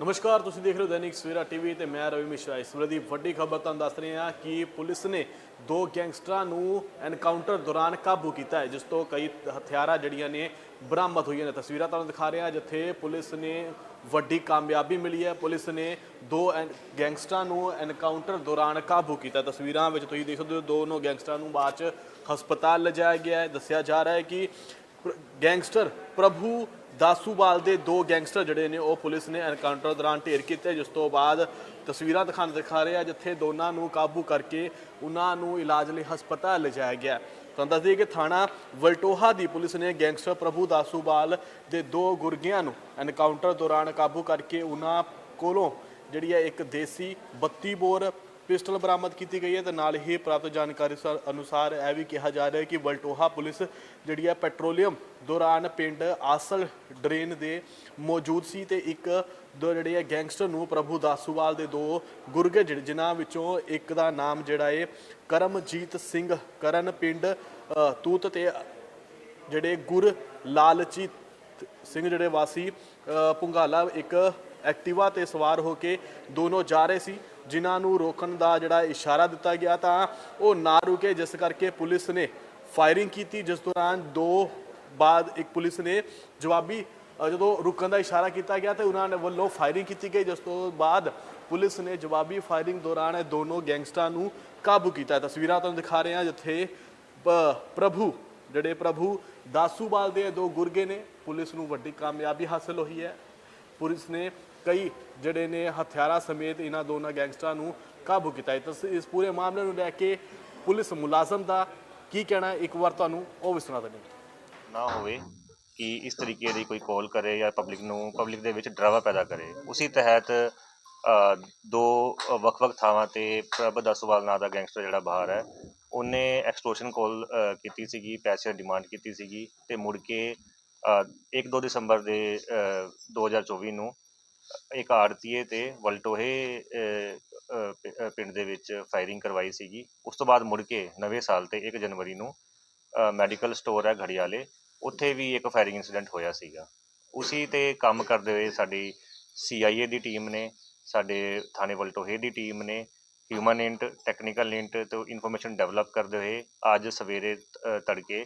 ਨਮਸਕਾਰ, ਤੁਸੀਂ ਦੇਖ ਰਹੇ ਹੋ ਦੈਨਿਕ ਸਵੇਰਾ ਟੀਵੀ ਤੇ ਮੈਂ ਰਵੀ ਮਿਸ਼ਰਾ। ਇਸ ਵੇਲੇ ਦੀ ਵੱਡੀ ਖਬਰ ਤੁਹਾਨੂੰ ਦੱਸ ਰਹੇ ਹਾਂ ਕਿ ਪੁਲਿਸ ਨੇ ਦੋ ਗੈਂਗਸਟਰਾਂ ਨੂੰ ਐਨਕਾਊਂਟਰ ਦੌਰਾਨ ਕਾਬੂ ਕੀਤਾ ਹੈ, ਜਿਸ ਤੋਂ ਕਈ ਹਥਿਆਰਾਂ ਜਿਹੜੀਆਂ ਨੇ ਬਰਾਮਦ ਹੋਈਆਂ ਨੇ। ਤਸਵੀਰਾਂ ਤੁਹਾਨੂੰ ਦਿਖਾ ਰਹੇ ਹਾਂ, ਜਿੱਥੇ ਪੁਲਿਸ ਨੇ ਵੱਡੀ ਕਾਮਯਾਬੀ ਮਿਲੀ ਹੈ। ਪੁਲਿਸ ਨੇ ਦੋ ਐਨ- ਗੈਂਗਸਟਰਾਂ ਨੂੰ ਐਨਕਾਊਂਟਰ ਦੌਰਾਨ ਕਾਬੂ ਕੀਤਾ। ਤਸਵੀਰਾਂ ਵਿੱਚ ਤੁਸੀਂ ਦੇਖ ਸਕਦੇ ਹੋ, ਦੋਨੋਂ ਗੈਂਗਸਟਰਾਂ ਨੂੰ ਬਾਅਦ ਚ ਹਸਪਤਾਲ ਲਿਜਾਇਆ ਗਿਆ ਹੈ। ਦੱਸਿਆ ਜਾ ਰਿਹਾ ਹੈ ਕਿ ਗੈਂਗਸਟਰ ਪ੍ਰਭੂ ਦਾਸੂਵਾਲ ਦੇ ਦੋ ਗੈਂਗਸਟਰ ਜਿਹੜੇ ਨੇ, ਉਹ ਪੁਲਿਸ ਨੇ ਐਨਕਾਊਂਟਰ ਦੌਰਾਨ ਢੇਰ ਕੀਤੇ, ਜਿਸ ਤੋਂ ਬਾਅਦ ਤਸਵੀਰਾਂ ਦਿਖਾਣ ਦਿਖਾ ਰਹੇ ਆ, ਜਿੱਥੇ ਦੋਨਾਂ ਨੂੰ ਕਾਬੂ ਕਰਕੇ ਉਹਨਾਂ ਨੂੰ ਇਲਾਜ ਲਈ ਹਸਪਤਾਲ ਲਿਜਾਇਆ ਗਿਆ। ਤੁਹਾਨੂੰ ਦੱਸ ਕਿ ਥਾਣਾ ਵਲਟੋਹਾ ਦੀ ਪੁਲਿਸ ਨੇ ਗੈਂਗਸਟਰ ਪ੍ਰਭੂ ਦਾਸੂਵਾਲ ਦੇ ਦੋ ਗੁਰਗਿਆਂ ਨੂੰ ਐਨਕਾਊਂਟਰ ਦੌਰਾਨ ਕਾਬੂ ਕਰਕੇ ਉਹਨਾਂ ਕੋਲੋਂ ਜਿਹੜੀ ਹੈ ਇੱਕ ਦੇਸੀ 32 ਬੋਰ ਪਿਸਟਲ ਬਰਾਮਦ ਕੀਤੀ ਗਈ ਹੈ ਤੇ ਨਾਲ ਹੀ ਪ੍ਰਾਪਤ ਜਾਣਕਾਰੀ ਸਰ- ਅਨੁਸਾਰ ਇਹ ਵੀ ਕਿਹਾ ਜਾ ਰਿਹਾ ਹੈ ਕਿ ਵਲਟੋਹਾ ਪੁਲਿਸ ਜਿਹੜੀ ਹੈ ਪੈਟਰੋਲੀਅਮ ਦੌਰਾਨ ਪਿੰਡ ਆਸਲ ਡਰੇਨ ਦੇ ਮੌਜੂਦ ਸੀ ਤੇ ਇੱਕ ਦੋ ਜਿਹੜੇ ਹੈ ਗੈਂਗਸਟਰ ਨੂੰ ਪ੍ਰਭੂ ਦਾਸੂਵਾਲ ਦੇ ਦੋ ਗੁਰਗੇ ਜਿਨ੍ਹਾਂ ਵਿੱਚੋਂ ਇੱਕ ਦਾ ਨਾਮ ਜਿਹੜਾ ਹੈ ਕਰਮਜੀਤ ਸਿੰਘ ਕਰਨ ਪਿੰਡ ਤੂਤ ਤੇ ਜਿਹੜੇ ਗੁਰ ਲਾਲਚੀ ਸਿੰਘ ਜਿਹੜੇ ਵਾਸੀ ਅ, ਪੁੰਗਾਲਾ ਇੱਕ ਐਕਟਿਵਾ ਤੇ ਸਵਾਰ ਹੋ ਕੇ ਦੋਨੋਂ ਜਾ ਰਹੇ ਸੀ। ਜਿਨ੍ਹਾਂ ਨੂੰ ਰੋਕਣ ਦਾ ਜਿਹੜਾ ਇਸ਼ਾਰਾ ਦਿੱਤਾ ਗਿਆ ਤਾਂ ਉਹ ਨਾ ਰੁਕੇ, ਜਿਸ ਕਰਕੇ ਪੁਲਿਸ ਨੇ ਫਾਇਰਿੰਗ ਕੀਤੀ, ਜਿਸ ਦੌਰਾਨ ਦੋ ਬਾਅਦ ਇੱਕ ਪੁਲਿਸ ਨੇ ਜਵਾਬੀ ਜਦੋਂ ਰੁਕਣ ਦਾ ਇਸ਼ਾਰਾ ਕੀਤਾ ਗਿਆ ਤੇ ਉਹਨਾਂ ਨੇ ਵੱਲੋਂ ਫਾਇਰਿੰਗ ਕੀਤੀ ਗਈ, ਜਿਸ ਤੋਂ ਬਾਅਦ ਪੁਲਿਸ ਨੇ ਜਵਾਬੀ ਫਾਇਰਿੰਗ ਦੌਰਾਨ ਇਹ ਦੋਨੋਂ ਗੈਂਗਸਟਰਾਂ ਨੂੰ ਕਾਬੂ ਕੀਤਾ। ਤਸਵੀਰਾਂ ਤੁਹਾਨੂੰ ਦਿਖਾ ਰਹੇ ਹਾਂ ਜਿੱਥੇ ਪ੍ਰਭੂ, ਜਿਹੜੇ ਪ੍ਰਭੂ ਦਾਸੂਵਾਲ ਦੇ ਦੋ ਗੁਰਗੇ ਨੇ, ਪੁਲਿਸ ਨੂੰ ਵੱਡੀ ਕਾਮਯਾਬੀ ਹਾਸਲ ਹੋਈ ਹੈ। ਪੁਲਿਸ ਨੇ ਕਈ ਜਿਹੜੇ ਨੇ ਹਥਿਆਰਾਂ ਸਮੇਤ ਇਹਨਾਂ ਦੋਨਾਂ ਗੈਂਗਸਟਰਾਂ ਨੂੰ ਕਾਬੂ ਕੀਤਾ ਹੈ। ਤਾਂ ਇਸ ਪੂਰੇ ਮਾਮਲੇ ਨੂੰ ਲੈ ਕੇ ਪੁਲਿਸ ਮੁਲਾਜ਼ਮ ਦਾ ਕੀ ਕਹਿਣਾ ਇੱਕ ਵਾਰ ਤੁਹਾਨੂੰ ਉਹ ਵੀ ਸੁਣਾ ਦਿੰਦੇ ਨਾ ਹੋਵੇ ਕਿ ਇਸ ਤਰੀਕੇ ਦੀ ਕੋਈ ਕਾਲ ਕਰੇ ਜਾਂ ਪਬਲਿਕ ਨੂੰ ਪਬਲਿਕ ਦੇ ਵਿੱਚ ਡਰਾਵਾ ਪੈਦਾ ਕਰੇ। ਉਸੇ ਤਹਿਤ ਦੋ ਵੱਖ-ਵੱਖ ਥਾਵਾਂ ਤੇ ਪ੍ਰਭ ਦਸਵਾਲ ਨਾਂ ਦਾ ਗੈਂਗਸਟਰ ਜਿਹੜਾ ਬਾਹਰ ਹੈ ਉਹਨੇ ਐਕਸਟੋਰਸ਼ਨ ਕਾਲ ਕੀਤੀ ਸੀਗੀ ਪੈਸੇ ਦੀ ਡਿਮਾਂਡ ਕੀਤੀ ਸੀਗੀ ਤੇ ਮੁੜ ਕੇ 1-2 ਦਸੰਬਰ ਦੇ ਅ, 2024 ਨੂੰ ਇੱਕ ਆੜਤੀਏ ਤੇ ਵਲਟੋਹੇ ਪਿੰਡ ਦੇ ਵਿੱਚ ਫਾਇਰਿੰਗ ਕਰਵਾਈ ਸੀਗੀ। ਉਸ ਤੋਂ ਬਾਅਦ ਮੁੜ ਕੇ ਨਵੇਂ ਸਾਲ ਤੇ 1 ਜਨਵਰੀ ਨੂੰ ਮੈਡੀਕਲ ਸਟੋਰ ਹੈ ਘੜਿਆਲੇ ਉੱਥੇ ਵੀ ਇੱਕ ਫਾਇਰਿੰਗ ਇਨਸੀਡੈਂਟ ਹੋਇਆ ਸੀਗਾ। ਉਸੇ ਤੇ ਕੰਮ ਕਰਦੇ ਹੋਏ ਸਾਡੀ ਸੀਆਈਏ ਦੀ ਟੀਮ ਨੇ ਸਾਡੇ ਥਾਣੇ ਵਲਟੋਹੇ ਦੀ ਟੀਮ ਨੇ ਹਿਊਮਨ ਇੰਟ ਟੈਕਨੀਕਲ ਇੰਟ ਤੋਂ ਇਨਫੋਰਮੇਸ਼ਨ ਡਿਵੈਲਪ ਕਰਦੇ ਹੋਏ ਅੱਜ ਸਵੇਰੇ ਅ, ਤੜਕੇ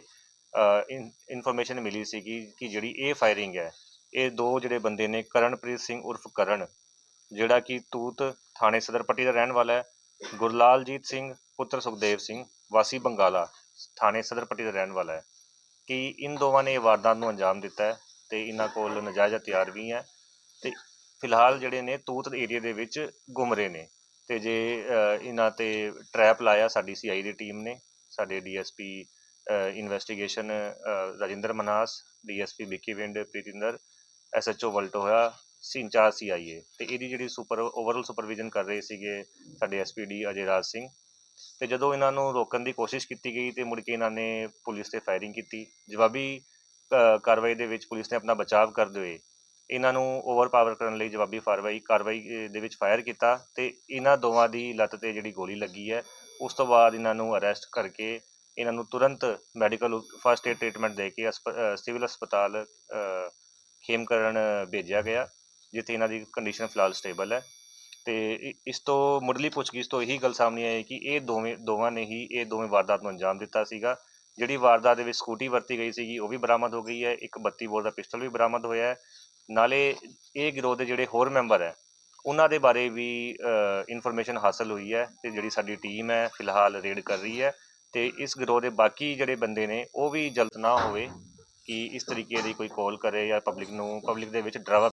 ਇਨਫੋਰਮੇਸ਼ਨ ਮਿਲੀ ਸੀਗੀ ਕਿ ਜਿਹੜੀ ਇਹ ਫਾਇਰਿੰਗ ਹੈ ਇਹ ਦੋ ਜਿਹੜੇ ਬੰਦੇ ਨੇ, ਕਰਨਪ੍ਰੀਤ ਸਿੰਘ ਉਰਫ ਕਰਨ, ਜਿਹੜਾ ਕਿ ਤੂਤ ਥਾਣੇ ਸਦਰ ਪੱਟੀ ਦਾ ਰਹਿਣ ਵਾਲਾ ਹੈ, ਗੁਰਲਾਲਜੀਤ ਸਿੰਘ, ਪੁੱਤਰ ਸੁਖਦੇਵ ਸਿੰਘ, ਵਾਸੀ ਬੰਗਾਲਾ ਥਾਣੇ ਸਦਰ ਪੱਟੀ ਦਾ ਰਹਿਣ ਵਾਲਾ ਹੈ। ਕਿ ਇਨ ਦੋਵਾਂ ਨੇ ਇਹ ਵਾਰਦਾਤ ਨੂੰ ਅੰਜਾਮ ਦਿੱਤਾ ਹੈ? ਤੇ ਇਹਨਾਂ ਕੋਲ ਨਜਾਇਜ਼ ਹਥਿਆਰ ਵੀ ਹੈ। ਤੇ ਫਿਲਹਾਲ ਜਿਹੜੇ ਨੇ, ਤੂਤ ਏਰੀਆ ਦੇ ਵਿੱਚ ਘੁੰਮ ਰਹੇ ਨੇ। ਤੇ ਜੇ ਇਹਨਾਂ ਤੇ ਟਰੈਪ ਲਾਇਆ ਸਾਡੀ ਸੀਆਈ ਦੀ ਟੀਮ ਨੇ, ਸਾਡੇ DSP investigation Rajinder Manas, DSP Bhikhiwind Pritinder SHO ਵਲਟੋ ਹੋਇਆ ਸਿੰਚਾਰ ਸੀਆਈਏ ਤੇ ਇਹਦੀ ਜਿਹੜੀ ਸੁਪਰ ਓਵਰਆਲ ਸੁਪਰਵਿਜ਼ਨ ਕਰ ਰਹੇ ਸੀਗੇ ਸਾਡੇ ਐਸਪੀਡੀ ਅਜੇ ਰਾਜ ਸਿੰਘ। ਤੇ ਜਦੋਂ ਇਹਨਾਂ ਨੂੰ ਰੋਕਣ ਦੀ ਕੋਸ਼ਿਸ਼ ਕੀਤੀ ਗਈ ਤੇ ਮੁੜ ਕੇ ਇਹਨਾਂ ਨੇ ਪੁਲਿਸ ਤੇ ਫਾਇਰਿੰਗ ਕੀਤੀ। ਜਵਾਬੀ ਕਾਰਵਾਈ ਦੇ ਵਿੱਚ ਪੁਲਿਸ ਨੇ ਆਪਣਾ ਬਚਾਅ ਕਰਦੇ ਹੋਏ ਇਹਨਾਂ ਨੂੰ ਓਵਰਪਾਵਰ ਕਰਨ ਲਈ ਜਵਾਬੀ ਫਾਰਵਾਈ, ਕਾਰਵਾਈ ਦੇ ਵਿੱਚ ਫਾਇਰ ਕੀਤਾ ਤੇ ਇਹਨਾਂ ਦੋਵਾਂ ਦੀ ਲੱਤ ਤੇ ਜਿਹੜੀ ਗੋਲੀ ਲੱਗੀ ਹੈ, ਉਸ ਤੋਂ ਬਾਅਦ ਇਹਨਾਂ ਨੂੰ ਅਰੈਸਟ ਕਰਕੇ ਇਹਨਾਂ ਨੂੰ ਤੁਰੰਤ ਮੈਡੀਕਲ ਫਸਟ ਏਡ ਟ੍ਰੀਟਮੈਂਟ ਦੇ ਕੇ ਹਸਪ- ਸਿਵਲ ਹਸਪਤਾਲ ਖੇਮਕਰਨ ਭੇਜਿਆ ਗਿਆ, ਜਿੱਥੇ ਇਹਨਾਂ ਦੀ ਕੰਡੀਸ਼ਨ ਫਿਲਹਾਲ ਸਟੇਬਲ ਹੈ। ਤੇ ਇਸ ਤੋਂ ਮੁੱਢਲੀ ਪੁੱਛਗਿੱਛ ਤੋਂ ਇਹੀ ਗੱਲ ਸਾਹਮਣੇ ਆਈ ਕਿ ਇਹ ਦੋਵੇਂ, ਦੋਵਾਂ ਨੇ ਹੀ ਇਹ ਦੋਵੇਂ ਵਾਰਦਾਤ ਨੂੰ ਅੰਜਾਮ ਦਿੱਤਾ ਸੀਗਾ। ਜਿਹੜੀ ਵਾਰਦਾਤ ਦੇ ਵਿੱਚ ਸਕੂਟੀ ਵਰਤੀ ਗਈ ਸੀਗੀ, ਉਹ ਵੀ ਬਰਾਮਦ ਹੋ ਗਈ ਹੈ। ਇੱਕ 32 ਬੋਰ ਦਾ ਪਿਸਟਲ ਵੀ ਬਰਾਮਦ ਹੋਇਆ ਹੈ। ਨਾਲੇ ਇਹ ਗਿਰੋਹ ਦੇ ਜਿਹੜੇ ਹੋਰ ਮੈਂਬਰ ਹੈ, ਉਹਨਾਂ ਦੇ ਬਾਰੇ ਵੀ ਇਨਫੋਰਮੇਸ਼ਨ ਹਾਸਲ ਹੋਈ ਹੈ ਤੇ ਜਿਹੜੀ ਸਾਡੀ ਟੀਮ ਹੈ, ਫਿਲਹਾਲ ਰੇਡ ਕਰ ਰਹੀ ਹੈ। ਤੇ ਇਸ ਗਿਰੋਹ ਦੇ ਬਾਕੀ ਜਿਹੜੇ ਬੰਦੇ ਨੇ, ਉਹ ਵੀ ਜਲਦ ਨਾ ਹੋਵੇ। ਕਿ ਇਸ ਤਰੀਕੇ ਦੀ ਕੋਈ ਕਾਲ ਕਰੇ ਜਾਂ ਪਬਲਿਕ ਨੂੰ ਪਬਲਿਕ ਦੇ ਵਿੱਚ ਡਰਾਵਾ